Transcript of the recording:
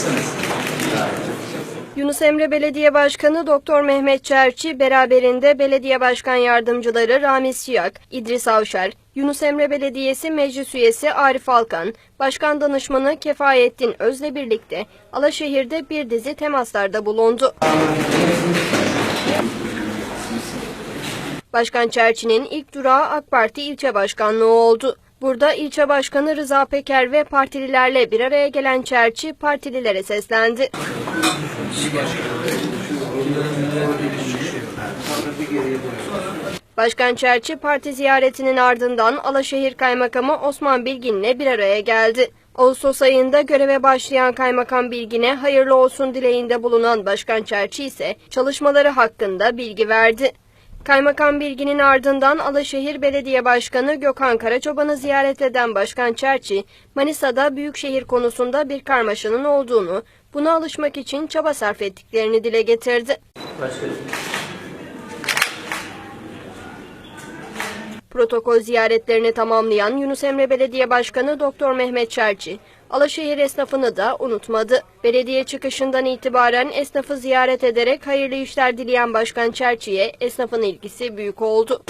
mısınız? Yunus Emre Belediye Başkanı Doktor Mehmet Çerçi beraberinde belediye başkan yardımcıları Ramiz Siyak, İdris Avşar, Yunus Emre Belediyesi Meclis Üyesi Arif Alkan, Başkan Danışmanı Kefayettin Öz'le birlikte Alaşehir'de bir dizi temaslarda bulundu. Başkan Çerçi'nin ilk durağı AK Parti ilçe başkanlığı oldu. Burada ilçe başkanı Rıza Peker ve partililerle bir araya gelen Çerçi partililere seslendi. Başkan Çerçi parti ziyaretinin ardından Alaşehir Kaymakamı Osman Bilgin'le bir araya geldi. Ağustos ayında göreve başlayan Kaymakam Bilgin'e hayırlı olsun dileğinde bulunan Başkan Çerçi ise çalışmaları hakkında bilgi verdi. Kaymakam Bilgin'in ardından Alaşehir Belediye Başkanı Gökhan Karaçoban'ı ziyaret eden Başkan Çerçi, Manisa'da büyükşehir konusunda bir karmaşanın olduğunu, buna alışmak için çaba sarf ettiklerini dile getirdi. Protokol ziyaretlerini tamamlayan Yunus Emre Belediye Başkanı Doktor Mehmet Çerçi, Alaşehir esnafını da unutmadı. Belediye çıkışından itibaren esnafı ziyaret ederek hayırlı işler dileyen Başkan Çerçi'ye esnafın ilgisi büyük oldu.